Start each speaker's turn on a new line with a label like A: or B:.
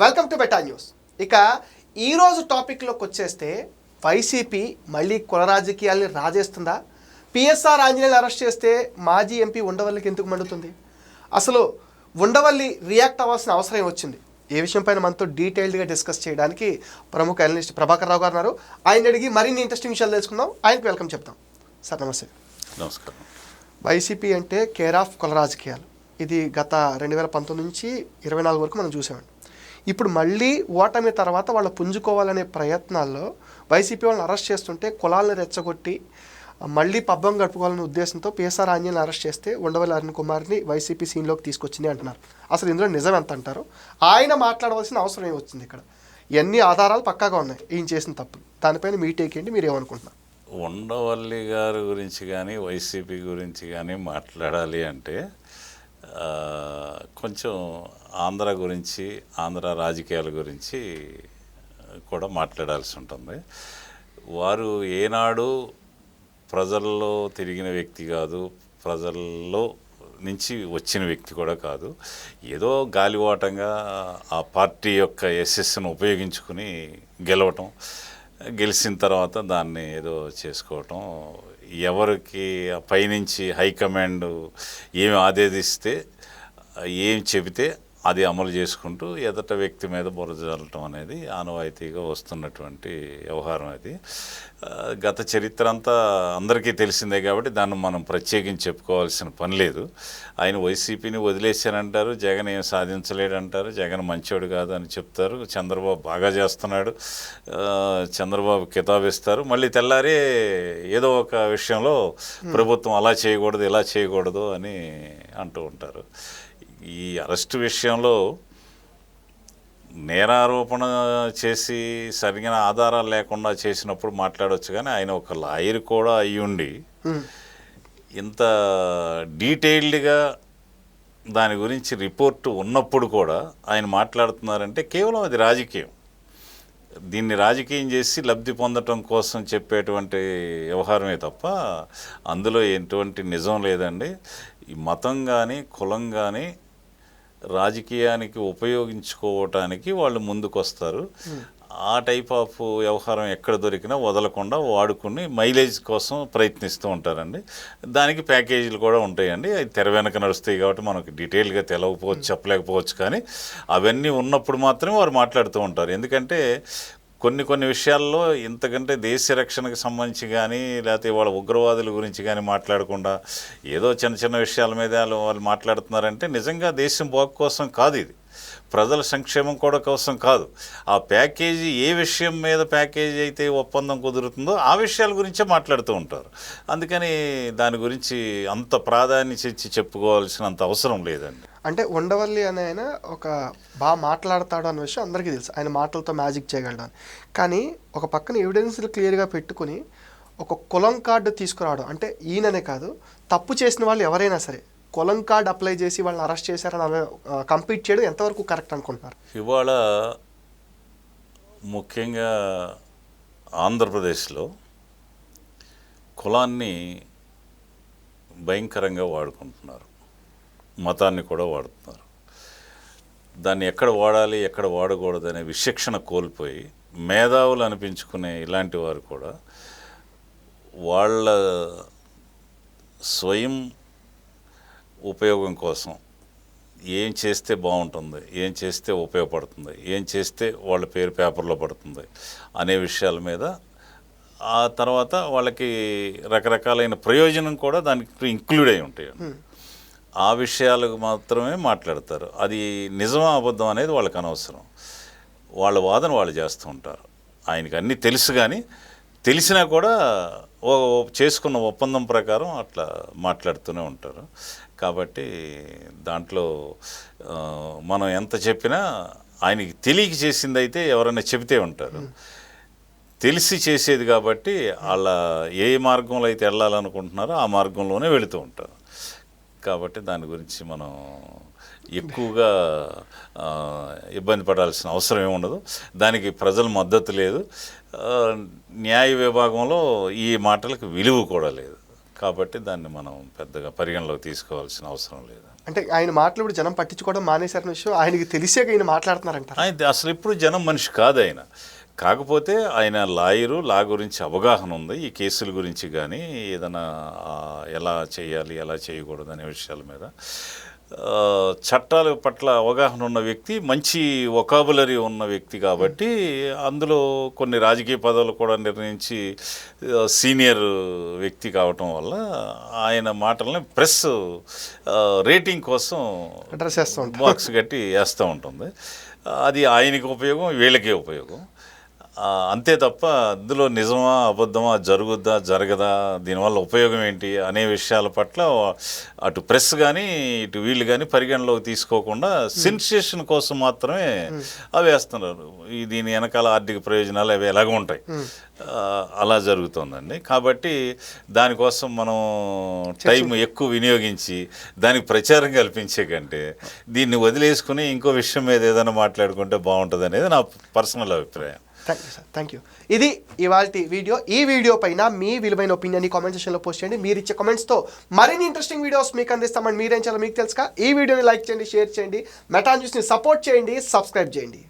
A: Welcome to beta news ఇక ఈరోజు టాపిక్లోకి వచ్చేస్తే వైసీపీ మళ్ళీ కుల రాజకీయాల్ని రాజేస్తుందా? పిఎస్ఆర్ ఆంజనేయులు అరెస్ట్ చేస్తే మాజీ ఎంపీ ఉండవల్లికి ఎందుకు మండుతుంది? అసలు ఉండవల్లి రియాక్ట్ అవ్వాల్సిన అవసరం వచ్చింది ఏ విషయం పైన మనతో డీటెయిల్డ్గా డిస్కస్ చేయడానికి ప్రముఖ అనలిస్ట్ ప్రభాకర్ రావు గారు ఉన్నారు. ఆయన అడిగి మరిన్ని ఇంట్రెస్టింగ్ విషయాలు తెలుసుకుందాం. ఆయనకు వెల్కమ్ చెప్తాం. సార్ నమస్తే.
B: నమస్కారం.
A: వైసీపీ అంటే కేర్ ఆఫ్ కుల రాజకీయాలు. ఇది గత రెండు వేల పంతొమ్మిది నుంచి ఇరవై నాలుగు వరకు మనం చూసామండి ఇప్పుడు మళ్ళీ ఓటమి తర్వాత వాళ్ళు పుంజుకోవాలనే ప్రయత్నాల్లో వైసీపీ వాళ్ళని అరెస్ట్ చేస్తుంటే కులాలను రెచ్చగొట్టి మళ్ళీ పబ్బం గడుపుకోవాలనే ఉద్దేశంతో పిఎస్ఆర్ ఆంజనేయులను అరెస్ట్ చేస్తే ఉండవల్లి అరుణ్ కుమార్ని వైసీపీ సీన్లోకి తీసుకొచ్చింది అంటున్నారు. అసలు ఇందులో నిజం ఎంత అంటారు? ఆయన మాట్లాడవలసిన అవసరం ఏమి వచ్చింది ఇక్కడ? ఎన్ని ఆధారాలు పక్కాగా ఉన్నాయి? ఈయన చేసిన తప్పు. దానిపైన మీ టేక్ ఏంటి? మీరు ఏమనుకుంటున్నారు?
B: ఉండవల్లి గారి గురించి కానీ వైసీపీ గురించి కానీ మాట్లాడాలి అంటే కొంచెం ఆంధ్ర గురించి ఆంధ్ర రాజకీయాల గురించి కూడా మాట్లాడాల్సి ఉంటుంది. వారు ఏనాడు ప్రజల్లో తిరిగిన వ్యక్తి కాదు ప్రజల్లో నుంచి వచ్చిన వ్యక్తి కూడా కాదు. ఏదో గాలివాటంగా ఆ పార్టీ యొక్క ఎస్ఎస్ను ఉపయోగించుకుని గెలవటం గెలిచిన తర్వాత దాన్ని ఏదో చేసుకోవటం. ఎవరికి ఆ పైనుంచి హైకమాండ్ ఏమి ఆదేశిస్తే ఏం చెబితే అది అమలు చేసుకుంటూ ఎదట వ్యక్తి మీద బురద చల్లటం అనేది ఆనవాయితీగా వస్తున్నటువంటి వ్యవహారం అది. గత చరిత్ర అంతా అందరికీ తెలిసిందే కాబట్టి దాన్ని మనం ప్రత్యేకించి చెప్పుకోవాల్సిన పని లేదు. ఆయన వైసీపీని వదిలేశానంటారు జగన్ ఏం సాధించలేడంటారు జగన్ మంచోడు కాదు అని చెప్తారు చంద్రబాబు బాగా చేస్తున్నాడు చంద్రబాబు కితాబిస్తారు. మళ్ళీ తెల్లారి ఏదో ఒక విషయంలో ప్రభుత్వం అలా చేయకూడదు ఇలా చేయకూడదు అని అంటూ ఉంటారు. ఈ అరెస్ట్ విషయంలో నేరారోపణ చేసి సరిగిన ఆధారాలు లేకుండా చేసినప్పుడు మాట్లాడవచ్చు కానీ ఆయన ఒక లాయర్ కూడా అయ్యుండి. ఇంత డీటెయిల్డ్గా దాని గురించి రిపోర్టు ఉన్నప్పుడు కూడా ఆయన మాట్లాడుతున్నారంటే కేవలం అది రాజకీయం దీన్ని రాజకీయం చేసి లబ్ధి పొందటం కోసం చెప్పేటువంటి వ్యవహారమే తప్ప అందులో ఎటువంటి నిజం లేదండి ఈ మతం కానీ కులం కానీ రాజకీయానికి ఉపయోగించుకోవటానికి వాళ్ళు ముందుకొస్తారు. ఆ టైప్ ఆఫ్ వ్యవహారం ఎక్కడ దొరికినా వదలకుండా వాడుకుని మైలేజ్ కోసం ప్రయత్నిస్తూ ఉంటారండి. దానికి ప్యాకేజీలు కూడా ఉంటాయండి. అవి తెర వెనక నడుస్తాయి కాబట్టి మనకు డీటెయిల్గా తెలవకపోవచ్చు చెప్పలేకపోవచ్చు కానీ అవన్నీ ఉన్నప్పుడు మాత్రమే వారు మాట్లాడుతూ ఉంటారు. ఎందుకంటే కొన్ని కొన్ని విషయాల్లో ఇంతకంటే దేశ రక్షణకు సంబంధించి కానీ లేకపోతే వాళ్ళ ఉగ్రవాదుల గురించి కానీ మాట్లాడకుండా ఏదో చిన్న చిన్న విషయాల మీద వాళ్ళు వాళ్ళు మాట్లాడుతున్నారంటే నిజంగా దేశం బాగు కోసం కాదు ఇది. ప్రజల సంక్షేమం కూడా కోసం కాదు. ఆ ప్యాకేజీ ఏ విషయం మీద ప్యాకేజీ అయితే ఒప్పందం కుదురుతుందో ఆ విషయాల గురించే మాట్లాడుతూ ఉంటారు. అందుకని దాని గురించి అంత ప్రాధాన్యత ఇచ్చి చెప్పుకోవాల్సినంత అవసరం లేదండి.
A: అంటే ఉండవల్లి అనే ఆయన ఒక బాగా మాట్లాడతాడు అనే విషయం అందరికీ తెలుసు. ఆయన మాటలతో మ్యాజిక్ చేయగలడు అని కానీ ఒక పక్కన ఎవిడెన్స్లు క్లియర్గా పెట్టుకుని ఒక కులం కార్డు తీసుకురావడం అంటే ఈయననే కాదు తప్పు చేసిన వాళ్ళు ఎవరైనా సరే కులం కార్డు అప్లై చేసి వాళ్ళని అరెస్ట్ చేశారని కంప్లీట్ చేయడం ఎంతవరకు కరెక్ట్ అనుకుంటున్నారు?
B: ఇవాళ ముఖ్యంగా ఆంధ్రప్రదేశ్లో కులాన్ని భయంకరంగా వాడుకుంటున్నారు. మతాన్ని కూడా వాడుతున్నారు. దాన్ని ఎక్కడ వాడాలి ఎక్కడ వాడకూడదు అనే విశిక్షణ కోల్పోయి మేధావులు అనిపించుకునే ఇలాంటి వారు కూడా వాళ్ళ స్వయం ఉపయోగం కోసం ఏం చేస్తే బాగుంటుంది ఏం చేస్తే ఉపయోగపడుతుంది ఏం చేస్తే వాళ్ళ పేరు పేపర్లో పడుతుంది అనే విషయాల మీద ఆ తర్వాత వాళ్ళకి రకరకాలైన ప్రయోజనం కూడా దానికి ఇంక్లూడ్ అయి ఉంటాయి. ఆ విషయాలకు మాత్రమే మాట్లాడతారు. అది నిజమా అబద్ధం అనేది వాళ్ళకి అనవసరం. వాళ్ళ వాదన వాళ్ళు చేస్తూ ఉంటారు. ఆయనకి అన్నీ తెలుసు కానీ తెలిసినా కూడా ఓ చేసుకున్న ఒప్పందం ప్రకారం అట్లా మాట్లాడుతూనే ఉంటారు. కాబట్టి దాంట్లో మనం ఎంత చెప్పినా ఆయనకి తెలియక చేసింది అయితే ఎవరైనా చెబితే ఉంటారు. తెలిసి చేసేది కాబట్టి వాళ్ళ ఏ మార్గంలో అయితే వెళ్ళాలనుకుంటున్నారో ఆ మార్గంలోనే వెళుతూ ఉంటారు. కాబట్టి దాని గురించి మనం ఎక్కువగా ఇబ్బంది పడాల్సిన అవసరం ఏమి ఉండదు. దానికి ప్రజల మద్దతు లేదు. న్యాయ విభాగంలో ఈ మాటలకు విలువ కూడా లేదు. కాబట్టి దాన్ని మనం పెద్దగా పరిగణలోకి తీసుకోవాల్సిన అవసరం లేదు.
A: అంటే ఆయన మాటలు ఇప్పుడు జనం పట్టించుకోవడం మానేశారన్న విషయం ఆయనకి తెలిసాక ఈయన మాట్లాడుతున్నారంటారు?
B: ఆయన అసలు ఇప్పుడు జనం మనిషి కాదు ఆయన. కాకపోతే ఆయన లాయరు లా గురించి అవగాహన ఉంది. ఈ కేసుల గురించి కానీ ఏదైనా ఎలా చేయాలి ఎలా చేయకూడదు అనే విషయాల మీద. చట్టాల పట్ల అవగాహన ఉన్న వ్యక్తి మంచి ఒకాబులరీ ఉన్న వ్యక్తి కాబట్టి అందులో కొన్ని రాజకీయ పదవులు కూడా నిర్ణయించి సీనియర్ వ్యక్తి కావటం వల్ల ఆయన మాటల్ని ప్రెస్ రేటింగ్ కోసం బాక్స్ కట్టి వేస్తూ ఉంటుంది. అది ఆయనకి ఉపయోగం వీళ్ళకి ఉపయోగం. అంతే తప్ప అందులో నిజమా అబద్ధమా జరుగుద్దా జరగదా దీనివల్ల ఉపయోగం ఏంటి అనే విషయాల పట్ల అటు ప్రెస్ కానీ ఇటు వీళ్ళు కానీ పరిగణలోకి తీసుకోకుండా సెన్సేషన్ కోసం మాత్రమే అవి వేస్తున్నారు. ఈ దీని వెనకాల ఆర్థిక ప్రయోజనాలు అవి ఎలాగ ఉంటాయి. అలా జరుగుతుందండి. కాబట్టి దానికోసం మనం టైం ఎక్కువ వినియోగించి దానికి ప్రచారం కల్పించే కంటే దీన్ని వదిలేసుకుని ఇంకో విషయం మీద ఏదైనా మాట్లాడుకుంటే బాగుంటుంది అనేది నా పర్సనల్ అభిప్రాయం.
A: Thank you sir thank you ఇది ఇవాళ వీడియో. ఈ వీడియో పైన మీ విలువైన ఒపీనియన్ కామెంట్ సెక్షన్లో పోస్ట్ చేయండి. మీరు ఇచ్చే కామెంట్స్తో మరిన్ని ఇంట్రెస్టింగ్ వీడియోస్ మీకు అందిస్తామని మీరేం చేయాలో మీకు తెలుసుక ఈ వీడియోని లైక్ చేయండి షేర్ చేయండి. మెటా న్యూస్ని సపోర్ట్ చేయండి సబ్స్క్రైబ్ చేయండి.